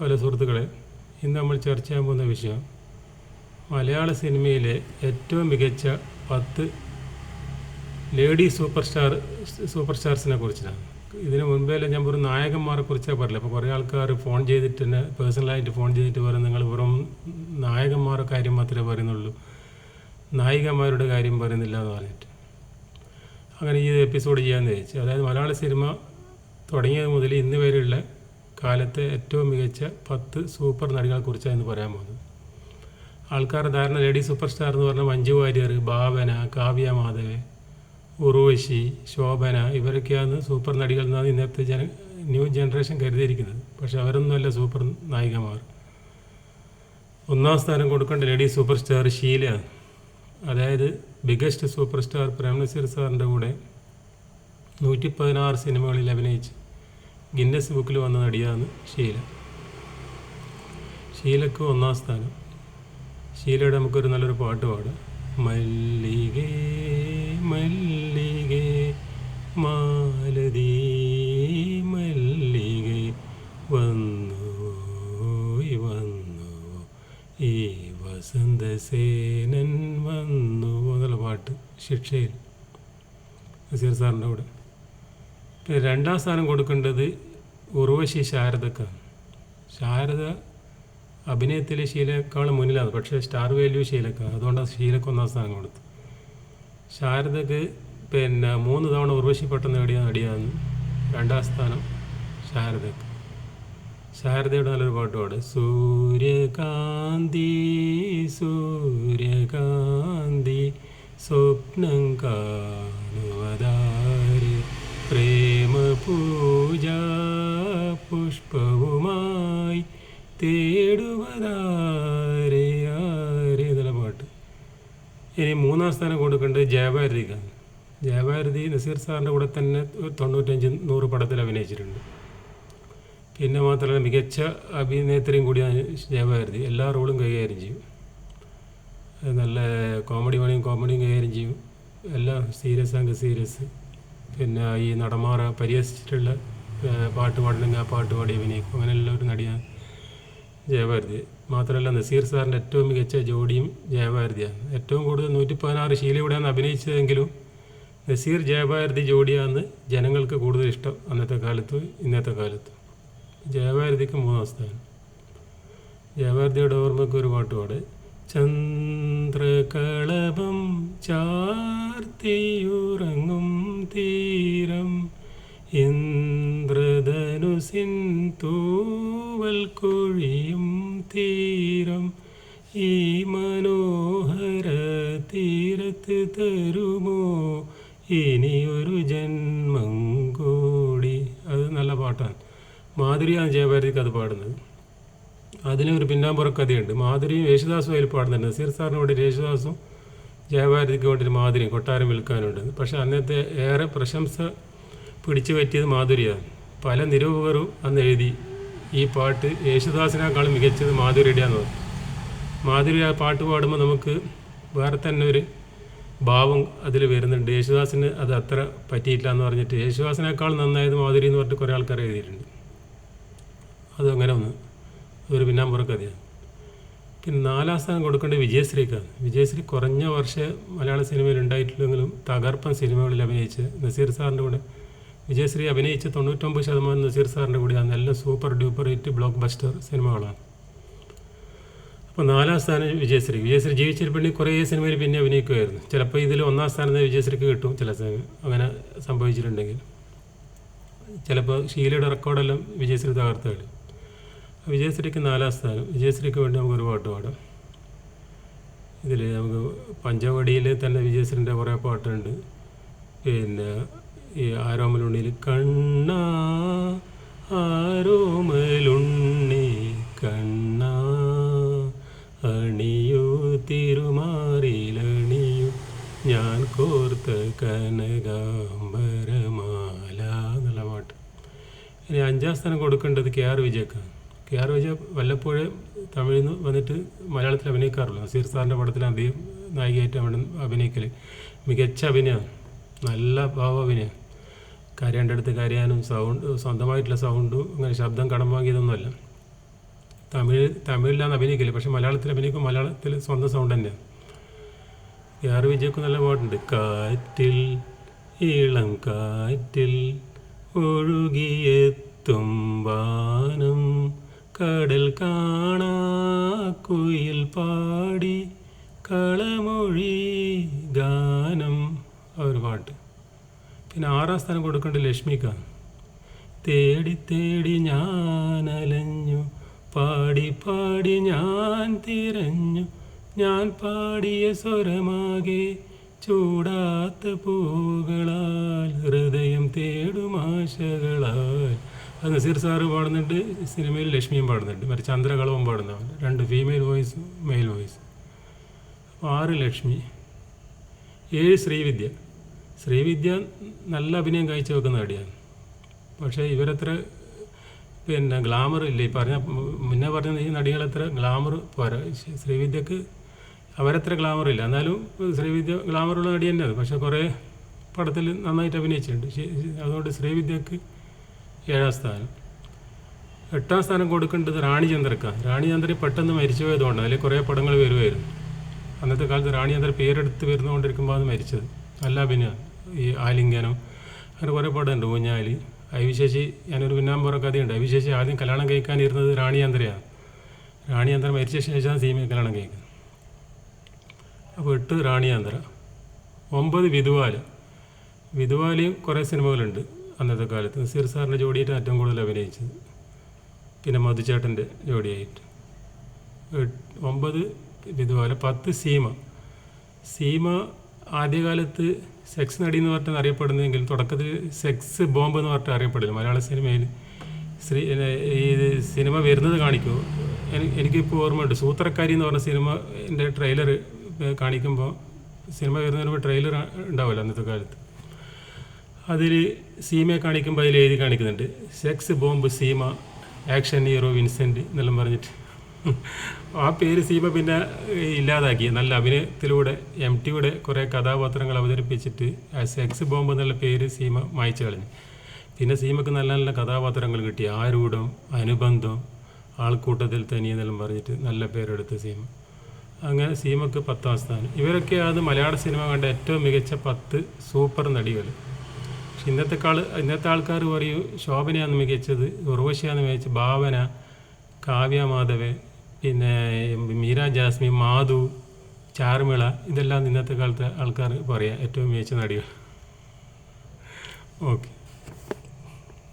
Hello സുഹൃത്തുക്കളെ ഇന്ന് നമ്മൾ ചർച്ച ചെയ്യാൻ പോകുന്ന വിഷയം മലയാള സിനിമയിലെ ഏറ്റവും മികച്ച പത്ത് ലേഡി സൂപ്പർ സ്റ്റാർ സൂപ്പർ സ്റ്റാർസിനെ കുറിച്ചാണ് ഇതിന് മുൻപേ ഞാൻ വെറും നായകന്മാരെ കുറിച്ചാണ് പറയില്ല അപ്പോൾ കുറേ ആൾക്കാർ ഫോൺ ചെയ്തിട്ട് തന്നെ പേഴ്സണലായിട്ട് ഫോൺ ചെയ്തിട്ട് പറയും നിങ്ങൾ വെറും നായകന്മാരുടെ കാര്യം മാത്രമേ പറയുന്നുള്ളൂ. നായികമാരുടെ കാര്യം പറയുന്നില്ല എന്ന് പറഞ്ഞിട്ട്. അങ്ങനെ ഈ എപ്പിസോഡ് ചെയ്യാമെന്ന് ചോദിച്ചു അതായത് മലയാള സിനിമ തുടങ്ങിയത് മുതൽ ഇന്ന് വരെയുള്ള കാലത്തെ ഏറ്റവും മികച്ച പത്ത് സൂപ്പർ നടികളെ കുറിച്ചാണ് ഇന്ന് പറയാൻ പോകുന്നത്. ആൾക്കാരുടെ ധാരണ ലേഡി സൂപ്പർ സ്റ്റാർ എന്ന് പറഞ്ഞാൽ മഞ്ജു വാര്യർ ഭാവന കാവ്യ മാധവ് ഉർവശി ശോഭന ഇവരൊക്കെയാണ് സൂപ്പർ നടികൾ എന്നാണ് ഇന്നത്തെ ജന ന്യൂ ജനറേഷൻ കരുതിയിരിക്കുന്നത്. പക്ഷെ അവരൊന്നുമല്ല സൂപ്പർ നായികമാർ. ഒന്നാം സ്ഥാനം കൊടുക്കേണ്ട ലേഡി സൂപ്പർ സ്റ്റാർ ഷീലയാണ്. അതായത് ബിഗസ്റ്റ് സൂപ്പർ സ്റ്റാർ പ്രേംനസീർ സാറിന്റെ കൂടെ നൂറ്റി പതിനാറ് സിനിമകളിൽ അഭിനയിച്ച്. ഗിന്നസ് ബുക്കിൽ വന്ന നടിയാണ് ഷീല. ഷീലക്ക് ഒന്നാം സ്ഥാനം. ഷീലയുടെ നമുക്കൊരു നല്ലൊരു പാട്ട് പാടാം. മല്ലികേ മല്ലികേ മാലതീ മല്ലികേ വന്നു വന്നു ഈ വസന്തസേനൻ വന്നു എന്നുള്ള പാട്ട് ശിക്ഷയിൽ. നസീർ സാറിന്റെ കൂടെ. രണ്ടാം സ്ഥാനം കൊടുക്കേണ്ടത് ഉർവശി ശാരദക്കാണ്. ശാരദ അഭിനയത്തിലെ ശീലക്കാളും മുന്നിലാണ്. പക്ഷേ സ്റ്റാർ വാല്യൂ ശീലക്കാണ്. അതുകൊണ്ടാണ് ശീലക്ക് ഒന്നാം സ്ഥാനം കൊടുത്തു ശാരദക്ക് പിന്നെ മൂന്ന് തവണ ഉർവശി പെട്ടെന്ന് നേടിയ നടിയാണ് രണ്ടാം സ്ഥാനം ശാരദക്ക്. ശാരദയുടെ നല്ലൊരു പാട്ടുമാണ് സൂര്യകാന്തി സൂര്യകാന്തി സ്വപ്നം കാണുവതാര് പൂജ പുഷ്പവുമായി തേടുവതാരെ എന്നുള്ള പാട്ട്. ഇനി മൂന്നാം സ്ഥാനം കൊടുക്കേണ്ടത് ജയഭാരതിക്കാണ് ജയഭാരതി നസീർ സാറിന്റെ കൂടെ തന്നെ തൊണ്ണൂറ്റഞ്ച് നൂറ് പടത്തിൽ അഭിനയിച്ചിട്ടുണ്ട്. പിന്നെ മാത്രമല്ല മികച്ച അഭിനേത്രിയും കൂടിയാണ് ജയഭാരതി. എല്ലാ റോളും കൈകാര്യം ചെയ്യും. നല്ല കോമഡി വേണമെങ്കിൽ കോമഡിയും കൈകാര്യം ചെയ്യും. എല്ലാം സീരിയസ് ആണെങ്കിൽ സീരിയസ്. പിന്നെ ഈ നടന്മാരെ പരിഹസിച്ചിട്ടുള്ള പാട്ട് പാടണമെങ്കിൽ ആ പാട്ട് പാടി അഭിനയിക്കും. അങ്ങനെയുള്ള ഒരു നടിയാണ് ജയഭാരതി. മാത്രമല്ല നസീർ സാറിന്റെ ഏറ്റവും മികച്ച ജോഡിയും ജയഭാരതിയാണ്. ഏറ്റവും കൂടുതൽ നൂറ്റി പതിനാറ് ശീലയുടെയാണ് അഭിനയിച്ചതെങ്കിലും നസീർ ജയഭാരതി ജോഡിയാണ് ജനങ്ങൾക്ക് കൂടുതൽ ഇഷ്ടം അന്നത്തെ കാലത്ത് ഇന്നത്തെ കാലത്ത്. ജയഭാരതിക്ക് മൂന്നാം സ്ഥാനം. ജയഭാരതിയുടെ ഓർമ്മയ്ക്ക് ഒരു പാട്ട് പാട്. ചന്ദ്രകളഭം ചാർത്തിയുറങ്ങും തീരം. ഇന്ദ്രധനുസിൻ തൂവൽ കുഴിയും തീരം. ഈ മനോഹര തീരത്ത് തരുമോ? ഇനിയൊരു ജന്മം കൂടി. അത് നല്ല പാട്ടാണ്. മാധുരിയാണ് ജയഭാരതിക്ക് അത് പാടുന്നത്. അതിനൊരു പിന്നാമ്പുറ കഥയുണ്ട്. മാധുരിയും യേശുദാസും അതിൽ പാടുന്നുണ്ട്. നസീർ സാറിന് വേണ്ടി യേശുദാസും ജയഭാരതിക്ക് വേണ്ടി മാധുരിയും കൊട്ടാരം വിൽക്കാനുണ്ട്. പക്ഷെ അന്നത്തെ ഏറെ പ്രശംസ പിടിച്ചു പറ്റിയത് മാധുരിയാണ്. പല നിരൂപകരും അന്ന് എഴുതി ഈ പാട്ട് യേശുദാസിനേക്കാളും മികച്ചത് മാധുരിയുടെയാന്ന് പറഞ്ഞു. മാധുരി ആ പാട്ട് പാടുമ്പോൾ നമുക്ക് വേറെ തന്നെ ഒരു ഭാവം അതിൽ വരുന്നുണ്ട്. യേശുദാസിന് അത് അത്ര പറ്റിയില്ല എന്ന് പറഞ്ഞിട്ട് യേശുദാസിനേക്കാൾ നന്നായത് മാധുരി എന്ന് പറഞ്ഞിട്ട് കുറേ ആൾക്കാർ എഴുതിയിട്ടുണ്ട്. അതങ്ങനെ ഒന്ന് ഒരു പിന്നാമ്പുറ കഥയാണ് പിന്നെ നാലാം സ്ഥാനം കൊടുക്കേണ്ടത് വിജയശ്രീക്കാണ്. വിജയശ്രീ കുറഞ്ഞ വർഷം മലയാള സിനിമയിൽ ഉണ്ടായിട്ടില്ലെങ്കിലും തകർപ്പൻ സിനിമകളിൽ അഭിനയിച്ച് നസീർ സാറിന്റെ കൂടെ വിജയശ്രീ അഭിനയിച്ച് തൊണ്ണൂറ്റൊമ്പത് ശതമാനം നസീർ സാറിന്റെ കൂടെ നല്ല super duper hit blockbuster സിനിമകളാണ്. അപ്പോൾ നാലാം സ്ഥാനം വിജയശ്രീ. വിജയശ്രീ ജീവിച്ചിരിപ്പണി കുറേ സിനിമയിൽ പിന്നെ അഭിനയിക്കുമായിരുന്നു. ചിലപ്പോൾ ഇതിൽ ഒന്നാം സ്ഥാനത്ത് വിജയശ്രീക്ക് കിട്ടും ചില അങ്ങനെ സംഭവിച്ചിട്ടുണ്ടെങ്കിൽ. ചിലപ്പോൾ ഷീലയുടെ റെക്കോർഡെല്ലാം വിജയശ്രീ തകർത്ത് വിജയശ്രീക്ക് നാലാം സ്ഥാനം. വിജയശ്രീക്ക് വേണ്ടി നമുക്കൊരു പാട്ട് പാടാം. ഇതിൽ നമുക്ക് പഞ്ചവടിയിൽ തന്നെ വിജയശ്രീന്റെ കുറേ പാട്ടുണ്ട്. പിന്നെ ഈ ആരോമലുണ്ണിയിൽ കണ്ണ ആരോമലുണ്ണി കണ്ണ അണിയൂ തിരുമാറിയിലണിയോ ഞാൻ കോർത്ത കനകാംബരമാല എന്നുള്ള പാട്ട്. ഇനി അഞ്ചാം സ്ഥാനം കൊടുക്കേണ്ടത് കെ ആർ വിജയക്കാണ്. കെ ആർ വിജയ വല്ലപ്പോഴും തമിഴിൽ നിന്ന് വന്നിട്ട് മലയാളത്തിൽ അഭിനയിക്കാറുള്ളൂ. നസീർ സാറിന്റെ പടത്തിൽ അധികം നായികയായിട്ട് അവിടെ അഭിനയിക്കൽ മികച്ച അഭിനയമാണ്. നല്ല ഭാവാഭിനയം കരയേണ്ടടുത്ത് കരയാനും സൗണ്ട് സ്വന്തമായിട്ടുള്ള സൗണ്ടും അങ്ങനെ ശബ്ദം കടം വാങ്ങിയതൊന്നുമല്ല. തമിഴ് തമിഴിലാണ് അഭിനയിക്കില്ല പക്ഷേ മലയാളത്തിൽ അഭിനയിക്കും മലയാളത്തിൽ സ്വന്തം സൗണ്ട് തന്നെയാണ്. കെ ആർ വിജയ്ക്ക് നല്ല പാട്ടുണ്ട്. കാറ്റിൽ ഇളം കാറ്റിൽ വാനം കടൽ കാണാ കുയിൽ പാടി കളമൊഴി ഗാനം. ഒരു പാട്ട്. പിന്നെ ആറാം സ്ഥാനം കൊടുക്കേണ്ടത് ലക്ഷ്മിക്ക. തേടി തേടി ഞാൻ അലഞ്ഞു പാടി പാടി ഞാൻ തിരഞ്ഞു. ഞാൻ പാടിയ സ്വരമാകെ ചൂടാത്ത പൂകളാൽ ഹൃദയം തേടും ആശകളാൽ. അത് നസീർ സാറ് പാടുന്നുണ്ട് സിനിമയിൽ ലക്ഷ്മിയും പാടുന്നുണ്ട് മറ്റേ ചന്ദ്രകളവും പാടുന്നവൻ. രണ്ട് ഫീമെയിൽ വോയിസ് മെയിൽ വോയിസ് അപ്പോൾ ആറ് ലക്ഷ്മി ഏഴ് ശ്രീവിദ്യ. ശ്രീവിദ്യ നല്ല അഭിനയം കാഴ്ച വെക്കുന്ന നടിയാണ്. പക്ഷേ ഇവരത്ര പിന്നെ ഗ്ലാമർ ഇല്ല. ഈ പറഞ്ഞ മുന്നേ പറഞ്ഞ ഈ നടികളത്ര ഗ്ലാമർ പോരാ. ശ്രീവിദ്യക്ക് അവരത്ര ഗ്ലാമർ ഇല്ല. എന്നാലും ശ്രീവിദ്യ ഗ്ലാമറുള്ള നടി തന്നെയാണ്. പക്ഷേ കുറേ പടത്തിൽ നന്നായിട്ട് അഭിനയിച്ചിട്ടുണ്ട്. അതുകൊണ്ട് ശ്രീവിദ്യക്ക് ഏഴാം സ്ഥാനം. എട്ടാം സ്ഥാനം കൊടുക്കേണ്ടത് റാണിചന്ദ്രക്ക റാണിചന്ദ്രൻ പെട്ടെന്ന് മരിച്ചു പോയതുകൊണ്ട് അതിൽ കുറേ പടങ്ങൾ വരുമായിരുന്നു അന്നത്തെ കാലത്ത് റാണിചന്ദ്ര പേരെടുത്ത് വരുന്നുകൊണ്ടിരിക്കുമ്പോൾ അത് മരിച്ചത്. നല്ല പിന്നെ ഈ ആലിംഗനം അങ്ങനെ കുറേ പടമുണ്ട്. ഊഞ്ഞാലി അവിശേഷി ഞാനൊരു പിന്നാമ്പുറ കഥയുണ്ട്. അവിശേഷി ആദ്യം കല്യാണം കഴിക്കാനിരുന്നത് റാണിചന്ദ്രയാണ് റാണിചന്ദ്ര മരിച്ച ശേഷമാണ് സീമയെ കല്യാണം കഴിക്കുന്നത്. അപ്പോൾ എട്ട് റാണിചന്ദ്ര ഒമ്പത് വിധുവാല. വിധുവാലയും കുറേ സിനിമകളുണ്ട്. അന്നത്തെ കാലത്ത് നസീർ സാറിന്റെ ജോഡിയായിട്ട് ഏറ്റവും കൂടുതൽ അഭിനയിച്ചത്. പിന്നെ മധുചേട്ടന്റെ ജോഡിയായിട്ട്. ഒമ്പത് ഇതുപോലെ പത്ത് സീമ. സീമ ആദ്യകാലത്ത് സെക്സ് നടി എന്ന് പറഞ്ഞിട്ട് അറിയപ്പെടുന്നെങ്കിലും തുടക്കത്തിൽ സെക്സ് ബോംബ് എന്ന് പറഞ്ഞിട്ട് അറിയപ്പെടില്ല. മലയാള സിനിമയിൽ ശ്രീ ഈ സിനിമ വരുന്നത് കാണിക്കൂ. എനി- എനിക്കിപ്പോൾ ഓർമ്മയുണ്ട്. സൂത്രക്കാരി എന്ന് പറഞ്ഞ സിനിമ എന്റെ ട്രെയിലർ കാണിക്കുമ്പോൾ സിനിമ വരുന്നതിന് മുമ്പ് ട്രെയിലർ ഉണ്ടാവില്ല അന്നത്തെ കാലത്ത്. അതിൽ സീമയെ കാണിക്കുമ്പോൾ അതിൽ എഴുതി കാണിക്കുന്നുണ്ട്. Sex bomb Seema action hero Vincent എന്നെല്ലാം പറഞ്ഞിട്ട്. ആ പേര് സീമ പിന്നെ ഇല്ലാതാക്കി. നല്ല അഭിനയത്തിലൂടെ എം ടിയുടെ കുറേ കഥാപാത്രങ്ങൾ അവതരിപ്പിച്ചിട്ട് സെക്സ് ബോംബ് എന്നുള്ള പേര് സീമ മായ്ച്ചു കളഞ്ഞു. പിന്നെ സീമക്ക് നല്ല നല്ല കഥാപാത്രങ്ങൾ കിട്ടി. ആരൂഢം അനുബന്ധം ആൾക്കൂട്ടത്തിൽ തനിയെന്നെല്ലാം പറഞ്ഞിട്ട് നല്ല പേരെടുത്ത് സീമ. അങ്ങനെ സീമക്ക് പത്താം സ്ഥാനം. ഇവരൊക്കെ അത് മലയാള സിനിമ കണ്ട ഏറ്റവും മികച്ച പത്ത് സൂപ്പർ നടികൾ പക്ഷെ ഇന്നത്തെ കാൾ ഇന്നത്തെ ആൾക്കാർ പറയും ശോഭനയാണ് മികച്ചത് ഉർവശിയാണ് മികച്ചത് ഭാവന കാവ്യ മാധവ് പിന്നെ മീര ജാസ്മി മാധു ചാർമിള ഇതെല്ലാം ഇന്നത്തെ കാലത്തെ ആൾക്കാർ പറയാം ഏറ്റവും മികച്ച നടികൾ. ഓക്കെ.